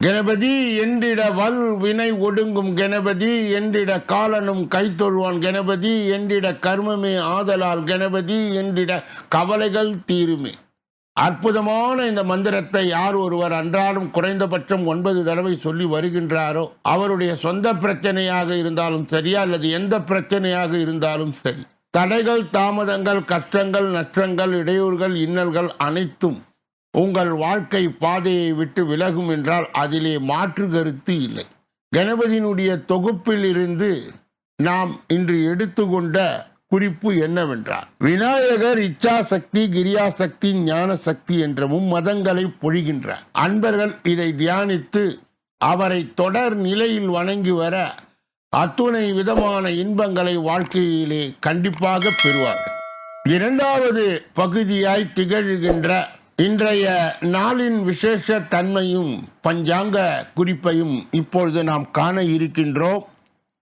கணபதி என்றிட வல் வினை ஒடுங்கும் கணபதி என்றிட காலனும் கைத்தொழுவான் கணபதி என்றிட கர்மமே ஆதலால் கணபதி என்றிட கவலைகள் தீருமே. அற்புதமான இந்த மந்திரத்தை யார் ஒருவர் அன்றாடம் குறைந்தபட்சம் ஒன்பது தடவை சொல்லி வருகின்றாரோ அவருடைய சொந்த பிரச்சனையாக இருந்தாலும் சரி அல்லது எந்த பிரச்சனையாக இருந்தாலும் சரி. தடைகள் தாமதங்கள் கஷ்டங்கள் நஷ்டங்கள் இடையூறுகள் இன்னல்கள் அனைத்தும் உங்கள் வாழ்க்கை பாதையை விட்டு விலகும் என்றால் அதிலே மாற்று கருத்து இல்லை. கணபதியினுடைய தொகுப்பில் இருந்து நாம் இன்று எடுத்துக்கொண்ட குறிப்பு என்னவென்றால் விநாயகர் இச்சா சக்தி கிரியா சக்தி ஞான சக்தி என்ற மும்மதங்களை பொழிகின்றார். அன்பர்கள் இதை தியானித்து அவரை தொடர் நிலையில் வணங்கி வர அத்துணை விதமான இன்பங்களை வாழ்க்கையிலே கண்டிப்பாக பெறுவார்கள். இரண்டாவது பகுதியாய் திகழ்கின்ற இன்றைய நாளின் விசேஷ தன்மையும் பஞ்சாங்க குறிப்பையும் இப்பொழுது நாம் காண இருக்கின்றோம்.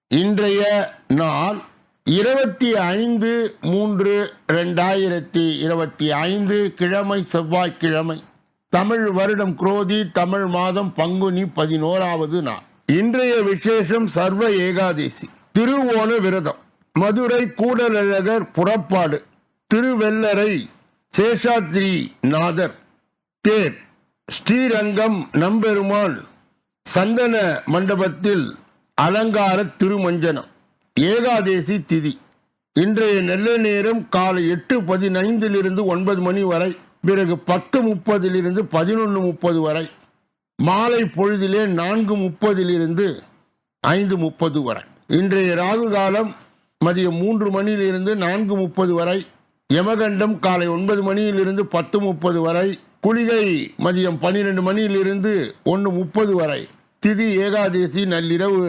இன்றைய நாள் இருபத்தி ஐந்து மூன்று ரெண்டாயிரத்தி இருபத்தி ஐந்து கிழமை செவ்வாய்க்கிழமை. தமிழ் வருடம் குரோதி தமிழ் மாதம் பங்குனி பதினோராவது நாள். இன்றைய விசேஷம் சர்வ ஏகாதேசி திருவோண விரதம் மதுரை கூடலழகர் புறப்பாடு திருவெல்லரை சேஷாத்ரி நாதர் தேர் ஸ்ரீரங்கம் நம்பெருமாள் சந்தன மண்டபத்தில் அலங்கார திருமஞ்சனம் ஏகாதேசி திதி. இன்றைய நெல்ல நேரம் காலை எட்டு பதினைந்திலிருந்து ஒன்பது மணி வரை பிறகு பத்து முப்பதிலிருந்து பதினொன்று முப்பது வரை மாலை பொழுதிலே நான்கு முப்பதிலிருந்து ஐந்து முப்பது வரை. இன்றைய ராகு காலம் மதியம் மூன்று மணியிலிருந்து நான்கு முப்பது வரை யமகண்டம் காலை ஒன்பது மணியிலிருந்து பத்து முப்பது வரை குளிகை மதியம் பன்னிரெண்டு மணியிலிருந்து ஒன்று முப்பது வரை திதி ஏகாதேசி நள்ளிரவு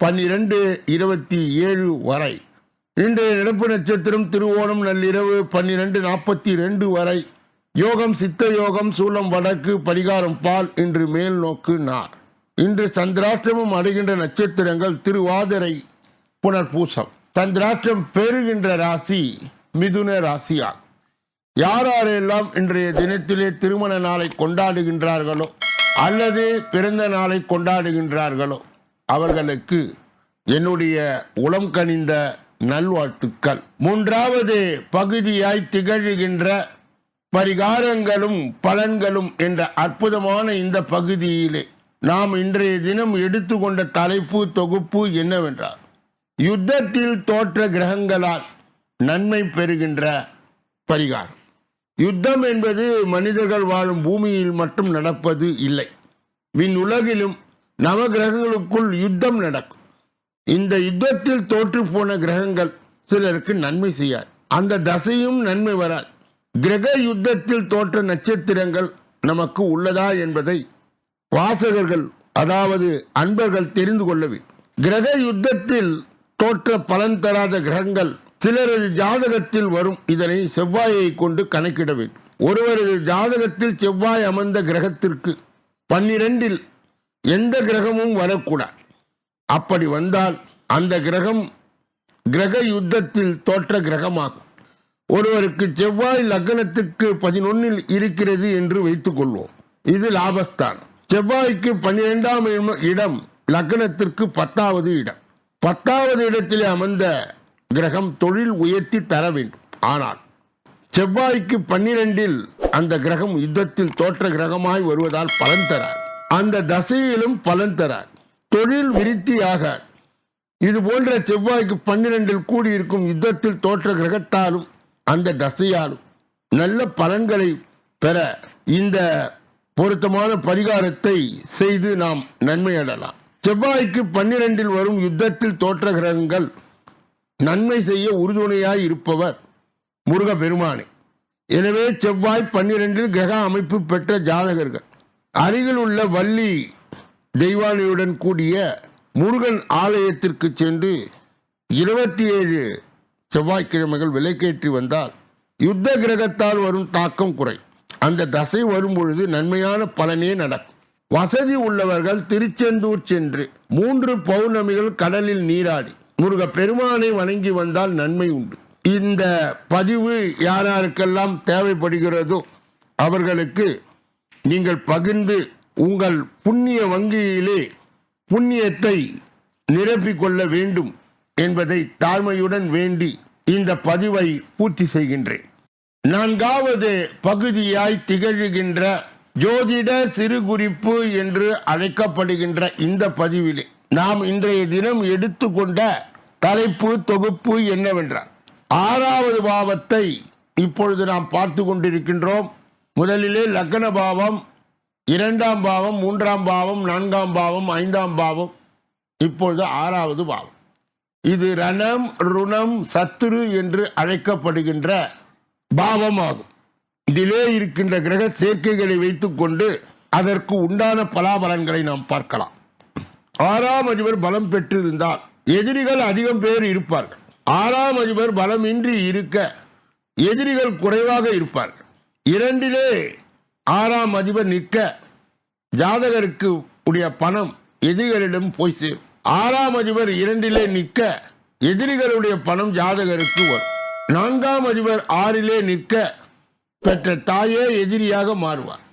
பன்னிரெண்டு இருபத்தி ஏழு வரை. இன்றைய நடப்பு நட்சத்திரம் திருவோணம் நள்ளிரவு பன்னிரெண்டு நாற்பத்தி ரெண்டு வரை. யோகம் சித்த யோகம் சூலம் வடக்கு பரிகாரம் பால் இன்று மேல் நோக்கு நார் இன்று சந்திராஷ்டிரமம் அடைகின்ற நட்சத்திரங்கள் திருவாதிரை புனர்பூசம். சந்திராஷ்டிரம் பெறுகின்ற ராசி மிதுன ராசியாகும் யார் யாரெல்லாம் இன்றைய தினத்திலே திருமண நாளை கொண்டாடுகின்றார்களோ அல்லது பிறந்த நாளை கொண்டாடுகின்றார்களோ அவர்களுக்கு என்னுடைய உளம் கனிந்த நல்வாழ்த்துக்கள். மூன்றாவது பகுதியாய் திகழ்கின்ற பரிகாரங்களும் பலன்களும் என்ற அற்புதமான இந்த பகுதியிலே நாம் இன்றைய தினம் எடுத்துக்கொண்ட தலைப்பு தொகுப்பு என்னவென்றால் யுத்தத்தில் தோற்ற கிரகங்களால் நன்மை பெறுகின்ற பரிகாரம். யுத்தம் என்பது மனிதர்கள் வாழும் பூமியில் மட்டும் நடப்பது இல்லை. மின் உலகிலும் நவகிரகங்களுக்குள் யுத்தம் நடக்கும். இந்த யுத்தத்தில் தோற்று போன கிரகங்கள் சிலருக்கு நன்மை செய்யாது. அந்த தசையும் நன்மை வராது. கிரக யுத்தத்தில் தோற்ற நட்சத்திரங்கள் நமக்கு உள்ளதா என்பதை வாசகர்கள் அதாவது அன்பர்கள் தெரிந்து கொள்ள வேண்டும். கிரக யுத்தத்தில் தோற்ற பலன் தராத கிரகங்கள் சிலரது ஜாதகத்தில் வரும் இதனை செவ்வாயை கொண்டு கணக்கிட வேண்டும். ஒருவரது ஜாதகத்தில் செவ்வாய் அமர்ந்த கிரகத்திற்கு பன்னிரெண்டில் எந்த கிரகமும் வரக்கூடாது. அப்படி வந்தால் அந்த கிரகம் கிரக யுத்தத்தில் தோற்ற கிரகமாகும். ஒருவருக்கு செவ்வாய் லக்னத்துக்கு பதினொன்னில் இருக்கிறது என்று வைத்துக் கொள்வோம் இது லாபஸ்தானம். செவ்வாய்க்கு பன்னிரெண்டாம் இடம் லக்னத்திற்கு பத்தாவது இடம். பத்தாவது இடத்திலே அமர்ந்த கிரகம் தொழில் உயர்த்தி தர வேண்டும். ஆனால் செவ்வாய்க்கு பன்னிரெண்டில் அந்த கிரகம் யுத்தத்தில் தோற்ற கிரகமாய் வருவதால் பலன் தரார் அந்த தசையிலும் பலன் தரார் தொழில் விருத்தியாக இது போன்ற செவ்வாய்க்கு பன்னிரெண்டில் கூடியிருக்கும் யுத்தத்தில் தோற்ற கிரகத்தாலும் அந்த தசையாலும் நல்ல பலன்களை பெற இந்த பொருத்தமான பரிகாரத்தை செய்து நாம் நன்மையடலாம். செவ்வாய்க்கு பன்னிரெண்டில் வரும் யுத்தத்தில் தோற்ற கிரகங்கள் நன்மை செய்ய உறுதுணையாய் இருப்பவர் முருக பெருமானே எனவே செவ்வாய் பன்னிரெண்டில் கிரக அமைப்பு பெற்ற ஜாதகர்கள் அருகில் உள்ள வள்ளி தெய்வானையுடன் கூடிய முருகன் ஆலயத்திற்கு சென்று இருபத்தி ஏழு செவ்வாய்க்கிழமைகள் விலைக்கேற்றி வந்தால் யுத்த கிரகத்தால் வரும் தாக்கம் குறை அந்த தசை வரும் பொழுது நன்மையான பலனே நடக்கும். வசதி உள்ளவர்கள் திருச்செந்தூர் சென்று மூன்று பௌர்ணமிகள் கடலில் நீராடி முருக பெருமானை வணங்கி வந்தால் நன்மை உண்டு. இந்த பதிவு யாராருக்கெல்லாம் தேவைப்படுகிறதோ அவர்களுக்கு நீங்கள் பகிர்ந்து உங்கள் புண்ணிய வங்கியிலே புண்ணியத்தை நிரப்பிக்கொள்ள வேண்டும் என்பதை தாழ்மையுடன் வேண்டி இந்த பதிவை பூர்த்தி செய்கின்றேன். நான்காவது பகுதியாய் திகழ்கின்ற ஜோதிட சிறு குறிப்பு என்று அழைக்கப்படுகின்ற இந்த பதிவிலே நாம் இன்றைய தினம் எடுத்துக்கொண்ட தலைப்பு தொகுப்பு என்னவென்றால் ஆறாவது பாவத்தை இப்பொழுது நாம் பார்த்து கொண்டிருக்கின்றோம். முதலிலே லக்ன பாவம் இரண்டாம் பாவம் மூன்றாம் பாவம் நான்காம் பாவம் ஐந்தாம் பாவம் இப்பொழுது ஆறாவது பாவம். இது ரணம் ருணம் சத்துரு என்று அழைக்கப்படுகின்ற பாவமாகும். இதிலே இருக்கின்ற கிரக சேர்க்கைகளை வைத்துக்கொண்டு அதற்கு உண்டான பலாபலன்களை நாம் பார்க்கலாம். ஆறாம் அதிபர் பலம் பெற்றிருந்தால் எதிரிகள் அதிகம் பேர் இருப்பார்கள். ஆறாம் அதிபர் பலமின்றி இருக்க எதிரிகள் குறைவாக இருப்பார்கள். இரண்டிலே ஆறாம் அதிபர் நிற்க ஜாதகருக்கு உடைய பணம் எதிரிகளிடம் போய் சேரும். ஆறாம் அதிபர் இரண்டிலே நிற்க எதிரிகளுடைய பணம் ஜாதகருக்கு வரும். நான்காம் அதிபர் ஆறிலே நிற்க பெற்ற தாயே எதிரியாக மாறுவார்.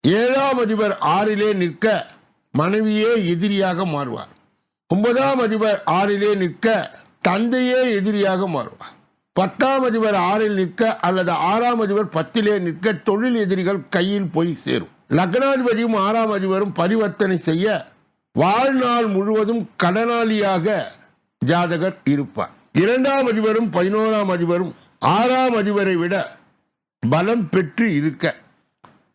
ஏழாம் அதிபர் ஆறிலே நிற்க மனைவியே எதிரியாக மாறுவார். ஒன்பதாம் அதிபர் ஆறிலே நிற்க தந்தையே எதிரியாக மாறுவார். பத்தாம் அதிபர் ஆறில் நிற்க அல்லது ஆறாம் அதிபர் பத்திலே நிற்க தொழில் எதிரிகள் கையில் போய் சேரும். லக்னாதிபதியும் ஆறாம் அதிபரும் பரிவர்த்தனை செய்ய வாழ்நாள் முழுவதும் கடனாளியாக ஜாதகர் இருப்பார். இரண்டாம் அதிபரும் பதினோராம் அதிபரும் ஆறாம் அதிபரை விட பலம் பெற்று இருக்க.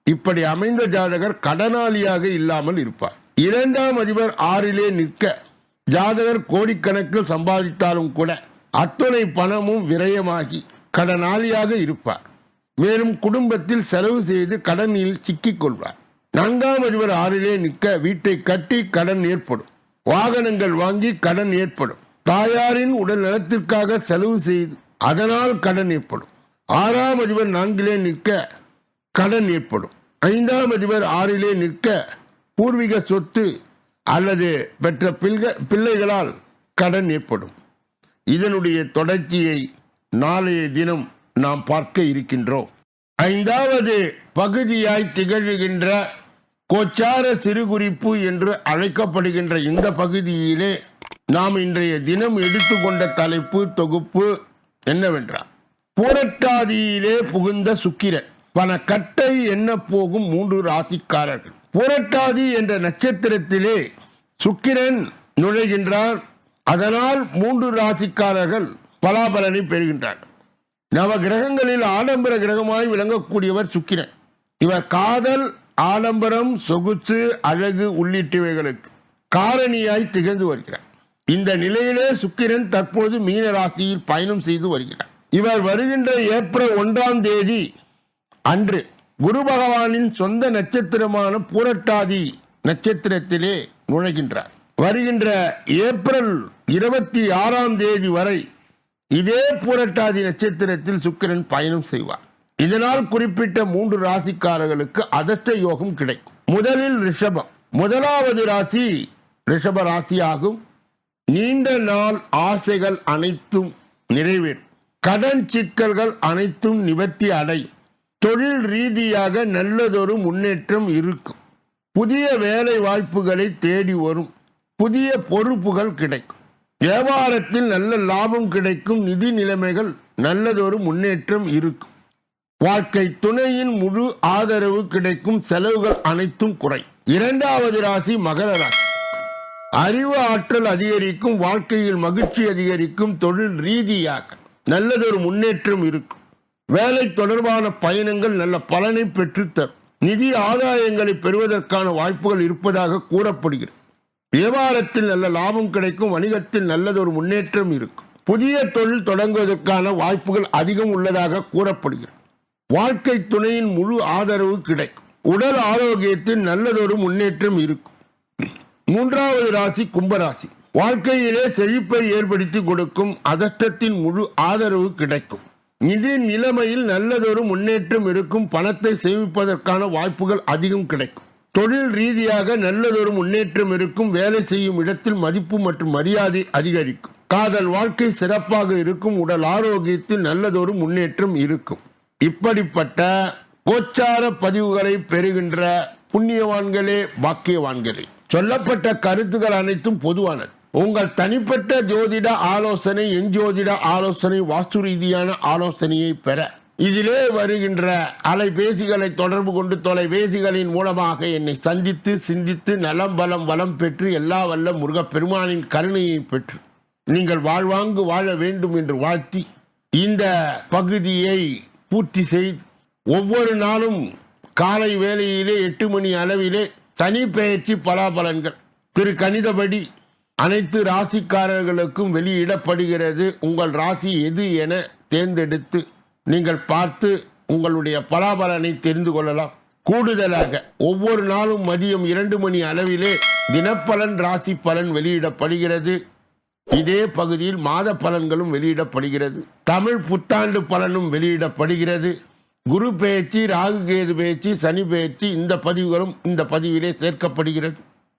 இப்படி அமைந்த ஜாதகர் கடனாளியாக இல்லாமல் இருப்பார். இரண்டாம் அதிபர் ஆறிலே நிற்க ஜாதகர் கோடிக்கணக்கில் சம்பாதித்தாலும் கூட அத்துணை பணமும் விரயமாகி கடனாளியாக இருப்பார். மேலும் குடும்பத்தில் செலவு செய்து கடனில் சிக்கிக் கொள்வார். நான்காம் அதிபர் ஆறிலே நிற்க வீட்டை கட்டி கடன் ஏற்படும். வாகனங்கள் வாங்கி கடன் ஏற்படும். தாயாரின் உடல் நலத்திற்காக செலவு செய்து அதனால் கடன் ஏற்படும். ஆறாம் அதிபர் நான்கிலே நிற்க கடன் ஏற்படும். ஐந்தாம் அதிபர் ஆறிலே நிற்க பூர்வீக சொத்து அல்லது பெற்ற பிள்க பிள்ளைகளால் கடன் ஏற்படும். இதனுடைய தொடர்ச்சியை நாளைய தினம் நாம் பார்க்க இருக்கின்றோம். ஐந்தாவது பகுதியாய் திகழ்கின்ற கோச்சார சிறுகுறிப்பு என்று அழைக்கப்படுகின்ற இந்த பகுதியிலே நாம் இன்றைய தினம் எடுத்துக்கொண்ட தலைப்பு தொகுப்பு என்னவென்றால் பூரட்டாதியிலே புகுந்த சுக்கிரன். பண கட்டை என்ன போகும்? மூன்று ராசிக்காரர்கள். பூரட்டாதி என்ற நட்சத்திரத்திலே சுக்கிரன் நுழைகின்றார். அதனால் மூன்று ராசிக்காரர்கள் பலாபலனை பெறுகின்றார். நவ கிரகங்களில் ஆடம்பர கிரகமாய் விளங்கக்கூடியவர் சுக்கிரன். இவர் காதல் ஆடம்பரம் சொகுசு அழகு உள்ளிட்டவைகளுக்கு காரணியாய் திகழ்ந்து வருகிறார். இந்த நிலையிலே சுக்கிரன் தற்பொழுது மீன ராசியில் பயணம் செய்து வருகிறார். இவர் வருகின்ற ஏப்ரல் ஒன்றாம் தேதி அன்று குரு பகவானின் சொந்த நட்சத்திரமான பூரட்டாதி நட்சத்திரத்திலே நுழைகின்றார். வருகின்ற ஏப்ரல் இருபத்தி ஆறாம் தேதி வரை இதே பூரட்டாதி நட்சத்திரத்தில் சுக்கிரன் பயணம் செய்வார். இதனால் குறிப்பிட்ட மூன்று ராசிக்காரர்களுக்கு அதஷ்ட யோகம் கிடைக்கும். முதலில் ரிஷபம். முதலாவது ராசி ரிஷப ராசியாகும். நீண்ட நாள் ஆசைகள் அனைத்தும் நிறைவேறும். கடன் சிக்கல்கள் அனைத்தும் நிவர்த்தி அடையும். தொழில் ரீதியாக நல்லதொரு முன்னேற்றம் இருக்கும். புதிய வேலை வாய்ப்புகளை தேடி வரும். புதிய பொறுப்புகள் கிடைக்கும். வியாபாரத்தில் நல்ல லாபம் கிடைக்கும். நிதி நிலைமைகள் நல்லதொரு முன்னேற்றம் இருக்கும். வாழ்க்கை துணையின் முழு ஆதரவு கிடைக்கும். செலவுகள் அனைத்தும் குறை இரண்டாவது ராசி மகர ராசி. அறிவு ஆற்றல் அதிகரிக்கும். வாழ்க்கையில் மகிழ்ச்சி அதிகரிக்கும். தொழில் ரீதியாக நல்லதொரு முன்னேற்றம் இருக்கும். வேலை தொடர்பான பயணங்கள் நல்ல பலனை பெற்றுத்தரும் நிதி ஆதாயங்களை பெறுவதற்கான வாய்ப்புகள் இருப்பதாக கூறப்படுகிறது. வியாபாரத்தில் நல்ல லாபம் கிடைக்கும் வணிகத்தில் நல்லதொரு முன்னேற்றம் இருக்கும். புதிய தொழில் தொடங்குவதற்கான வாய்ப்புகள் அதிகம் உள்ளதாக கூறப்படுகிறது. வாழ்க்கை துணையின் முழு ஆதரவு கிடைக்கும். உடல் ஆரோக்கியத்தில் நல்லதொரு முன்னேற்றம் இருக்கும். மூன்றாவது ராசி கும்பராசி. வாழ்க்கையிலே செழிப்பை ஏற்படுத்தி கொடுக்கும் அதஷ்டத்தின் முழு ஆதரவு கிடைக்கும். நிதி நிலைமையில் நல்லதொரு முன்னேற்றம் இருக்கும் பணத்தை சேமிப்பதற்கான வாய்ப்புகள் அதிகம் கிடைக்கும். தொழில் ரீதியாக நல்லதொரு முன்னேற்றம் இருக்கும் வேலை செய்யும் இடத்தில் மதிப்பு மற்றும் மரியாதை அதிகரிக்கும். காதல் வாழ்க்கை சிறப்பாக இருக்கும் உடல் ஆரோக்கியத்தில் நல்லதொரு முன்னேற்றம் இருக்கும். இப்படிப்பட்ட கோச்சார பதிவுகளை பெறுகின்ற புண்ணியவான்களே பாக்கியவான்களே. சொல்லப்பட்ட கருத்துக்கள் அனைத்தும் பொதுவானது. உங்கள் தனிப்பட்ட ஜோதிட ஆலோசனை எஞ்சோதிட ஆலோசனை வாஸ்து ரீதியான ஆலோசனையை பெற. இதிலே வருகின்ற அலைபேசிகளை தொடர்பு கொண்டு தொலைபேசிகளின் மூலமாக என்னை சந்தித்து சிந்தித்து நலம் பலம் வளம் பெற்று எல்லா வல்ல முருகப்பெருமானின் கருணையை பெற்று நீங்கள் வாழ்வாங்கு வாழ வேண்டும் என்று வாழ்த்தி இந்த பகுதியை பூர்த்தி செய்து ஒவ்வொரு நாளும் காலை வேளையிலே எட்டு மணி அளவிலே தனி பெயர்ச்சி பலாபலன்கள். திரு கணிதபடி அனைத்து ராசிக்காரர்களுக்கும் வெளியிடப்படுகிறது உங்கள் ராசி எது என தேர்ந்தெடுத்து நீங்கள் பார்த்து உங்களுடைய பலாபலனை தெரிந்து கொள்ளலாம். கூடுதலாக ஒவ்வொரு நாளும் மதியம் இரண்டு மணி அளவிலே தினப்பலன் ராசி பலன் வெளியிடப்படுகிறது. இதே பகுதியில் மாத பலன்களும் வெளியிடப்படுகிறது. தமிழ் புத்தாண்டு பலனும் வெளியிடப்படுகிறது. குரு பெயர்ச்சி ராகு கேது பெயர்ச்சி சனி பெயர்ச்சி இந்த பதிவுகளும் இந்த பதிவிலே சேர்க்கப்படுகிறது.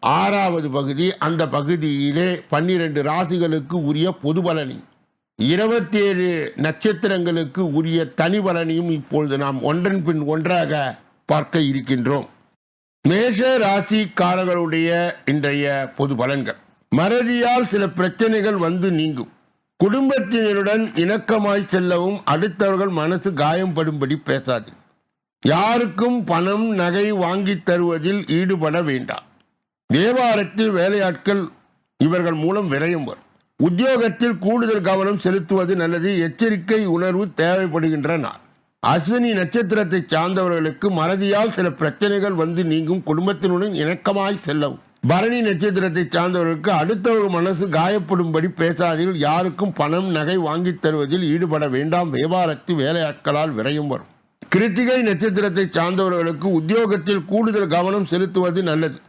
ஆறாவது பகுதி அந்த பகுதியிலே பன்னிரண்டு ராசிகளுக்கு உரிய பொது பலனி. இருபத்தி ஏழு நட்சத்திரங்களுக்கு உரிய தனி பலனையும் இப்பொழுது நாம் ஒன்றன் பின் ஒன்றாக பார்க்க இருக்கின்றோம். மேஷ ராசிக்காரர்களுடைய இன்றைய பொது பலன்கள். மறதியால் சில பிரச்சனைகள் வந்து நீங்கும். குடும்பத்தினருடன் இணக்கமாய் செல்லவும் அடுத்தவர்கள் மனசு காயம்படும்படி பேசாது. யாருக்கும் பணம் நகை வாங்கித் தருவதில் ஈடுபட வேண்டாம். வியாபாரத்தில் வேலையாட்கள் இவர்கள் மூலம் விரையும் வரும். உத்தியோகத்தில் கூடுதல் கவனம் செலுத்துவது நல்லது. எச்சரிக்கை உணர்வு தேவைப்படுகின்ற நாள். அஸ்வினி நட்சத்திரத்தை சார்ந்தவர்களுக்கு மறதியால் சில பிரச்சனைகள் வந்து நீங்கும். குடும்பத்தினுடன் இணக்கமாய் செல்லவும். பரணி நட்சத்திரத்தை சார்ந்தவர்களுக்கு அடுத்தவர்கள் மனசு காயப்படும்படி பேசாதீர்கள். யாருக்கும் பணம் நகை வாங்கித் தருவதில் ஈடுபட வேண்டாம். வியாபாரத்தில் வேலையாட்களால் விரையும் வரும். கிருத்திகை நட்சத்திரத்தை சார்ந்தவர்களுக்கு உத்தியோகத்தில் கூடுதல் கவனம் செலுத்துவது நல்லது.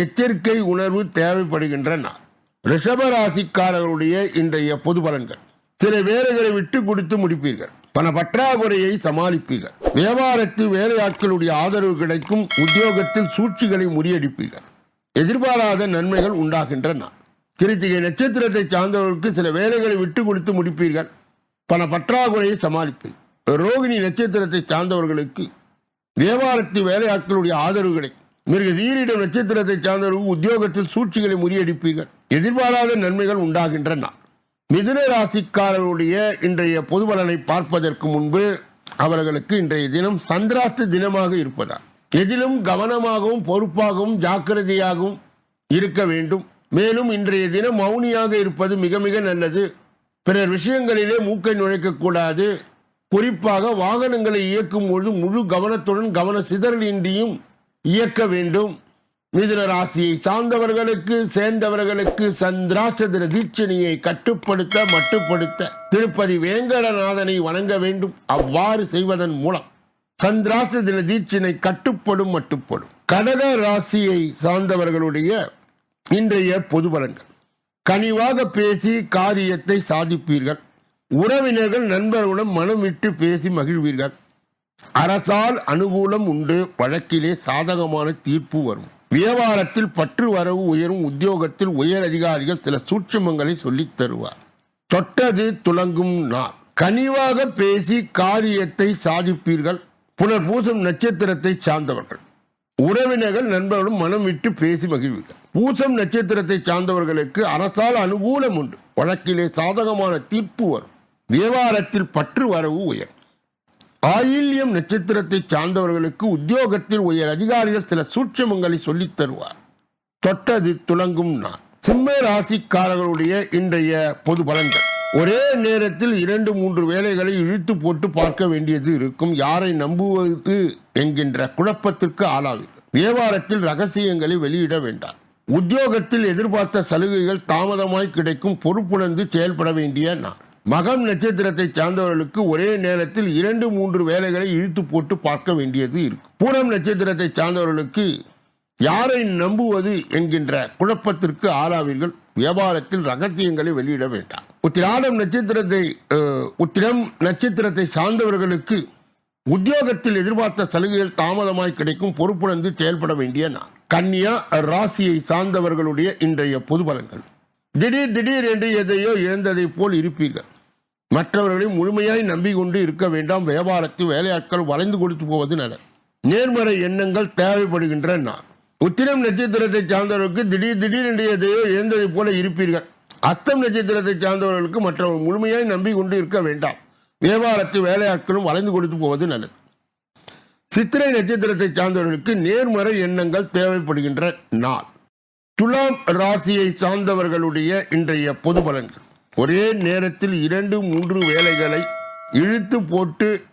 எச்சரிக்கை உணர்வு தேவைப்படுகின்ற நாள் ரிஷபராசிக்காரர்களுடைய இன்றைய பொது பலன்கள். சில வேலைகளை விட்டு கொடுத்து முடிப்பீர்கள். பண பற்றாக்குறையை சமாளிப்பீர்கள். வியாபாரத்தில் வேலையாட்களுடைய ஆதரவு கிடைக்கும். உத்தியோகத்தில் சூழ்ச்சிகளை முறியடிப்பீர்கள். எதிர்பாராத நன்மைகள் உண்டாகின்றன. கிருத்திகை நட்சத்திரத்தை சார்ந்தவர்களுக்கு சில வேலைகளை விட்டு கொடுத்து முடிப்பீர்கள். பண பற்றாக்குறையை சமாளிப்பீர்கள். ரோகிணி நட்சத்திரத்தை சார்ந்தவர்களுக்கு வியாபாரத்தில் வேலையாட்களுடைய ஆதரவு கிடைக்கும். மிருக சீரிடம் நட்சத்திரத்தை சார்ந்தவர்கள் உத்தியோகத்தில் சூழ்ச்சிகளை முறியடிப்பீர்கள். எதிர்பாராத நன்மைகள் உண்டாகின்ற நாள் மிதுன ராசிக்காரர்களுடைய இன்றைய பொது பலனை பார்ப்பதற்கு முன்பு அவர்களுக்கு இன்றைய தினம் சந்திராஷ்ட தினமாக இருப்பதால் எதிலும் கவனமாகவும் பொறுப்பாகவும் ஜாக்கிரதையாகவும் இருக்க வேண்டும். மேலும் இன்றைய தினம் மௌனியாக இருப்பது மிக மிக நல்லது. பிறர் விஷயங்களிலே மூக்கை நுழைக்கக்கூடாது. குறிப்பாக வாகனங்களை இயக்கும் பொழுது முழு கவனத்துடன் கவன சிதறலின்றியும் இயக்க வேண்டும். மிதுன ராசியை சார்ந்தவர்களுக்கு சேர்ந்தவர்களுக்கு சந்திராட்சதிர தீட்சணியை கட்டுப்படுத்த மட்டுப்படுத்த திருப்பதி வேங்கடநாதனை வணங்க வேண்டும். அவ்வாறு செய்வதன் மூலம் சந்திராட்சதிர தீட்சினை கட்டுப்படும் மட்டுப்படும். கடக ராசியை சார்ந்தவர்களுடைய இன்றைய பொது பலன்கள். கனிவாக பேசி காரியத்தை சாதிப்பீர்கள். உறவினர்கள் நண்பர்களுடன் மனம் விட்டு பேசி மகிழ்வீர்கள். அரசால் அனுகூலம் உண்டு. வழக்கிலே சாதகமான தீர்ப்பு வரும். வியாபாரத்தில் பற்று வரவு உயரும். உத்தியோகத்தில் உயர் அதிகாரிகள் சில சூட்சுமங்களை சொல்லித் தருவார். தொட்டது துளங்கும் நாள். கனிவாக பேசி காரியத்தை சாதிப்பீர்கள். புனர் பூசம் நட்சத்திரத்தை சார்ந்தவர்கள். உறவினர்கள் நண்பர்களும் மனம் விட்டு பேசி மகிழ்வீர்கள். பூசம் நட்சத்திரத்தை சார்ந்தவர்களுக்கு அரசால் அனுகூலம் உண்டு. வழக்கிலே சாதகமான தீர்ப்பு வரும். வியாபாரத்தில் பற்று வரவு உயரும். ஆயில்யம் நட்சத்திரத்தை சார்ந்தவர்களுக்கு உத்தியோகத்தில் உயர் அதிகாரிகள் சில சூட்சமங்களை சொல்லித் தருவார். தொட்டது துலங்கும் நான் சிம்ம ராசிக்காரர்களுடைய இன்றைய பொது பலன்கள். ஒரே நேரத்தில் இரண்டு மூன்று வேலைகளை இழுத்து போட்டு பார்க்க வேண்டியது இருக்கும். யாரை நம்புவது என்கின்ற குழப்பத்திற்கு ஆளாவீர்கள். வியாபாரத்தில் ரகசியங்களை வெளியிட வேண்டாம். உத்தியோகத்தில் எதிர்பார்த்த சலுகைகள் தாமதமாய் கிடைக்கும். பொறுப்புணர்ந்து செயல்பட வேண்டிய நான் மகம் நட்சத்திரத்தை சார்ந்தவர்களுக்கு ஒரே நேரத்தில் இரண்டு மூன்று வேலைகளை இழுத்து போட்டு பார்க்க வேண்டியது இருக்கும். பூரம் நட்சத்திரத்தை சார்ந்தவர்களுக்கு யாரை நம்புவது என்கின்ற குழப்பத்திற்கு ஆளாவீர்கள். வியாபாரத்தில் ரகசியங்களை வெளியிட வேண்டாம். உத்திராடம் நட்சத்திரத்தை உத்திரம் நட்சத்திரத்தை சார்ந்தவர்களுக்கு உத்தியோகத்தில் எதிர்பார்த்த சலுகைகள் தாமதமாய் கிடைக்கும் பொறுப்புணர்ந்து செயல்பட வேண்டிய நான் கன்னியா ராசியை சார்ந்தவர்களுடைய இன்றைய பொது பலன்கள். திடீர் திடீர் என்று எதையோ இழந்ததைப் போல் இருப்பீர்கள். மற்றவர்களை முழுமையாய் நம்பிக்கொண்டு இருக்க வேண்டாம். வியாபாரத்தில் வேலையாட்கள் வளைந்து கொடுத்து போவது நல்லது. நேர்மறை எண்ணங்கள் தேவைப்படுகின்ற நான் உத்திரம் நட்சத்திரத்தை சார்ந்தவர்களுக்கு திடீர் திடீர் எதையோ இழந்ததைப் போல இருப்பீர்கள். அத்தம் நட்சத்திரத்தை சார்ந்தவர்களுக்கு மற்றவர்கள் முழுமையாய் நம்பிக்கொண்டு இருக்க வேண்டாம். வியாபாரத்தில் வேலையாட்களும் வளைந்து கொடுத்து போவது நல்லது. சித்திரை நட்சத்திரத்தை சார்ந்தவர்களுக்கு நேர்மறை எண்ணங்கள் தேவைப்படுகின்ற நாள் துலாம் ராசியை சார்ந்தவர்களுடைய இன்றைய பொது பலன்கள். ஒரே நேரத்தில் இரண்டு மூன்று வேலைகளை இழுத்து போட்டு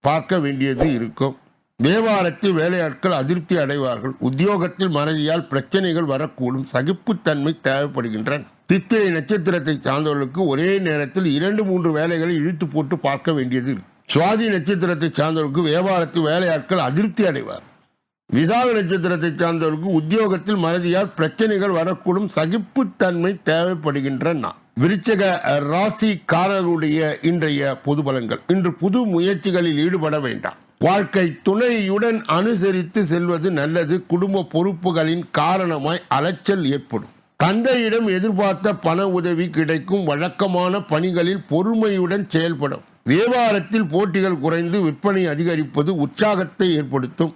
பார்க்க வேண்டியது இருக்கும். வியாபாரத்தில் வேலையாட்கள் அதிருப்தி அடைவார்கள். உத்தியோகத்தில் மனைவியால் பிரச்சனைகள் வரக்கூடும். சகிப்புத்தன்மை தேவைப்படுகின்றன. சித்திரை நட்சத்திரத்தை சார்ந்தவர்களுக்கு ஒரே நேரத்தில் இரண்டு மூன்று வேலைகளை இழுத்து போட்டு பார்க்க வேண்டியது சுவாதி நட்சத்திரத்தை சார்ந்தவர்களுக்கு வியாபாரத்தில் வேலையாட்கள் அதிருப்தி அடைவார் விசாக நட்சத்திரத்தை சார்ந்தவர்களுக்கு உத்தியோகத்தில் மறதியால் பிரச்சனைகள் வரக்கூடும் சகிப்புத்தன்மை தேவைப்படுகின்றன. விருச்சக ராசிக்காரர்களுடைய இன்றைய பொது பலன்கள். இன்று புது முயற்சிகளில் ஈடுபட வேண்டாம். வாழ்க்கை துணையுடன் அனுசரித்து செல்வது நல்லது. குடும்ப பொறுப்புகளின் காரணமாய் அலைச்சல் ஏற்படும். தந்தையிடம் எதிர்பார்த்த பண உதவி கிடைக்கும். வழக்கமான பணிகளில் பொறுமையுடன் செயல்படும். வியாபாரத்தில் போட்டிகள் குறைந்து விற்பனை அதிகரிப்பது உற்சாகத்தை ஏற்படுத்தும்.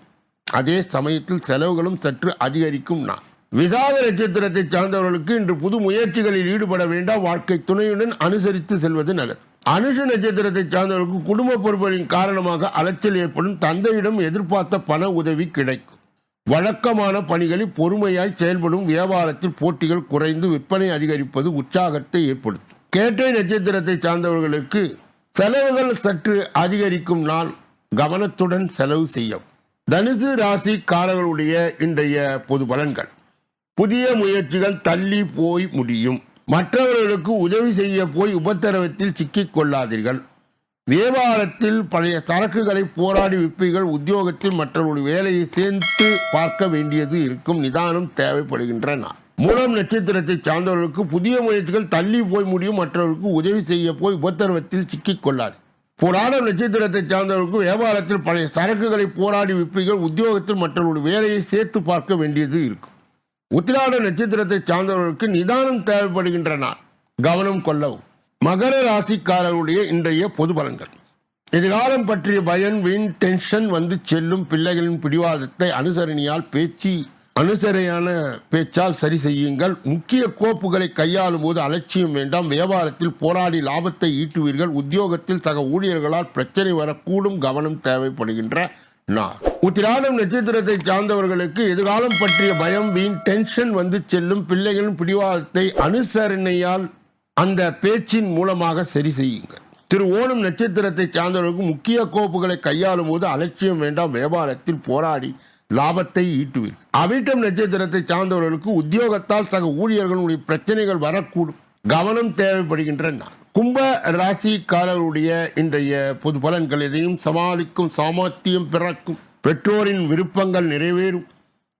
அதே சமயத்தில் செலவுகளும் சற்று அதிகரிக்கும் நான். விசாக நட்சத்திரத்தை சார்ந்தவர்களுக்கு இன்று புது முயற்சிகளில் ஈடுபட வேண்டாம். வாழ்க்கை துணையுடன் அனுசரித்து செல்வது நல்லது. அனுஷ நட்சத்திரத்தை சார்ந்தவர்களுக்கு குடும்ப பொறுப்புகளின் காரணமாக அலைச்சல் ஏற்படும். தந்தையிடம் எதிர்பார்த்த பண உதவி கிடைக்கும். வழக்கமான பணிகளில் பொறுமையாய் செயல்படும். வியாபாரத்தில் போட்டிகள் குறைந்து விற்பனை அதிகரிப்பது உற்சாகத்தை ஏற்படுத்தும். கேட்டை நட்சத்திரத்தை சார்ந்தவர்களுக்கு செலவுகள் சற்று அதிகரிக்கும். நாள் கவனத்துடன் செலவு செய்யும் தனுசு ராசிக்காரர்களுடைய இன்றைய பொது பலன்கள். புதிய முயற்சிகள் தள்ளி போய் முடியும். மற்றவர்களுக்கு உதவி செய்ய போய் உபத்திரவத்தில் சிக்கிக் கொள்ளாதீர்கள். வியாபாரத்தில் பழைய சரக்குகளை போராடி விற்பீர்கள். உத்தியோகத்தில் மற்றவர்களுடைய வேலையை சேர்த்து பார்க்க வேண்டியது இருக்கும். நிதானம் தேவைப்படுகின்ற நாள். மூலம் நட்சத்திரத்தை சார்ந்தவர்களுக்கு புதிய முயற்சிகள் தள்ளி போய் முடியும். மற்றவர்களுக்கு உதவி செய்ய போய் உபத்திரவத்தில் சிக்கிக் கொள்ளாது புராணம் நட்சத்திரத்தை சார்ந்தவர்களுக்கு வியாபாரத்தில் பழைய சரக்குகளை போராடி விற்பீர்கள் உத்தியோகத்தில் மற்றவர்களுடைய வேலையை சேர்த்து பார்க்க வேண்டியது இருக்கும். உத்திராட நட்சத்திரத்தை சார்ந்தவர்களுக்கு நிதானம் தேவைப்படுகின்ற நாள் கவனம் கொள்ளவும். மகர ராசிக்காரர்களுடைய இன்றைய பொது பலன்கள். எதிர்காலம் பற்றிய பயன் வீண் டென்ஷன் வந்து செல்லும் பிள்ளைகளின் பிடிவாதத்தை அனுசரணியால் பேச்சு அனுசரையான பேச்சால் சரி செய்யுங்கள். முக்கிய கோப்புகளை கையாளும் போது அலட்சியம் வேண்டாம். வியாபாரத்தில் போராடி லாபத்தை ஈட்டுவீர்கள். உத்தியோகத்தில் சக ஊழியர்களால் பிரச்சனை வரக்கூடும். கவனம் தேவைப்படுகின்ற நாள். உத்திராடம் நட்சத்திரத்தை சார்ந்தவர்களுக்கு எதிர்காலம் பற்றிய பயம் வீண் டென்ஷன் வந்து செல்லும். பிள்ளைகளின் பிடிவாதத்தை அனுசரணையால் அந்த பேச்சின் மூலமாக சரி செய்யுங்கள். திரு ஓணம் நட்சத்திரத்தை சார்ந்தவர்களுக்கு முக்கிய கோப்புகளை கையாளும் போது அலட்சியம் வேண்டாம். வியாபாரத்தில் போராடி லாபத்தை ஈட்டுவீர். அவிட்டம் நட்சத்திரத்தை சார்ந்தவர்களுக்கு உத்தியோகத்தால் சக ஊழியர்களுடைய பிரச்சனைகள் வரக்கூடும். கவனம் தேவைப்படுகின்ற கும்ப ராசிக்காரர்களுடைய இன்றைய பொது பலன்கள் எதையும் சமாளிக்கும் சாமர்த்தியம் பிறக்கும். பெற்றோரின் விருப்பங்கள் நிறைவேறும்.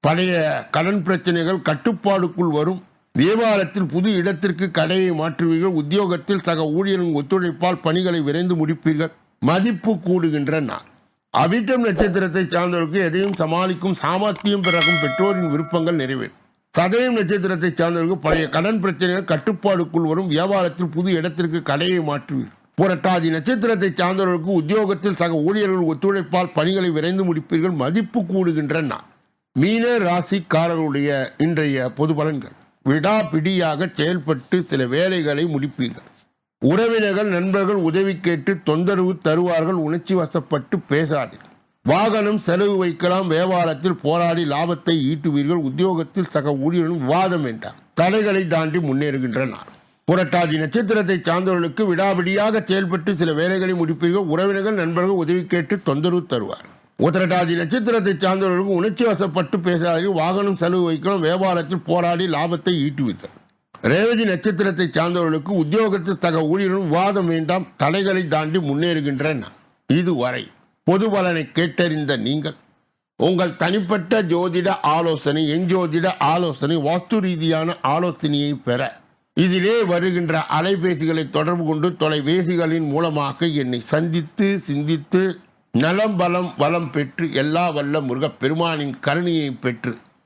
பழைய கடன் பிரச்சனைகள் கட்டுப்பாடுக்குள் வரும். தேவாலயத்தில் புது இடத்திற்கு கடையை மாற்றுவீர்கள். உத்தியோகத்தில் சக ஊழியரின் ஒத்துழைப்பால் பணிகளை விரைந்து முடிப்பீர்கள். மதிப்பு கூடுகின்ற நாள். அவிட்டம் நட்சத்திரத்தை சார்ந்தவர்களுக்கு எதையும் சமாளிக்கும் சாமர்த்தியம் பிறகும் பெற்றோரின் விருப்பங்கள் நிறைவேறும். சதயம் நட்சத்திரத்தை சார்ந்தவர்களுக்கு பழைய கடன் பிரச்சனைகள் கட்டுப்பாடுக்குள் வரும் வியாபாரத்தில் புது இடத்திற்கு கடையை மாற்றுவீர்கள். புரட்டாதி நட்சத்திரத்தை சார்ந்தவர்களுக்கு உத்தியோகத்தில் சக ஊழியர்கள் ஒத்துழைப்பால் பணிகளை விரைந்து முடிப்பீர்கள் மதிப்பு கூடுகின்ற நாள். மீன ராசிக்காரர்களுடைய இன்றைய பொது பலன்கள். விடாபிடியாக செயல்பட்டு சில வேலைகளை முடிப்பீர்கள். உறவினர்கள் நண்பர்கள் உதவி கேட்டு தொந்தரவு தருவார்கள் உணர்ச்சி வசப்பட்டு பேசாதீர்கள் வாகனம் செலவு வைக்கலாம் வியாபாரத்தில் போராடி லாபத்தை ஈட்டுவீர்கள் உத்தியோகத்தில் சக ஊழியர்களும் விவாதம் வேண்டாம். தடைகளை தாண்டி முன்னேறுகின்றனர். புரட்டாதி நட்சத்திரத்தை சார்ந்தவர்களுக்கு விடாபிடியாக செயல்பட்டு சில வேலைகளை முடிப்பீர்கள் உறவினர்கள் நண்பர்கள் உதவி கேட்டு தொந்தரவு தருவார். உத்திரட்டாதி நட்சத்திரத்தை சார்ந்தவர்களுக்கு உணர்ச்சி வசப்பட்டு பேசாதீர்கள் வாகனம் செலவு வைக்கலாம் வியாபாரத்தில் போராடி லாபத்தை ஈட்டுவீர்கள். ரேவதி நட்சத்திரத்தை சார்ந்தவர்களுக்கு உத்தியோகத்தில் சக ஊழியரும் வாதம் வேண்டாம் தடைகளை தாண்டி முன்னேறுகின்றன. இதுவரை பொது பலனை கேட்டறிந்த நீங்கள் உங்கள் தனிப்பட்ட ஜோதிட ஆலோசனை எஞ்சோதிட ஆலோசனை வாஸ்து ரீதியான ஆலோசனையை பெற இதிலே வருகின்ற அலைபேசிகளை தொடர்பு கொண்டு தொலைபேசிகளின் மூலமாக என்னை சந்தித்து சிந்தித்து நலம் பலம் வளம் பெற்று எல்லா வல்ல முருகப் பெருமானின் கருணையை பெற்று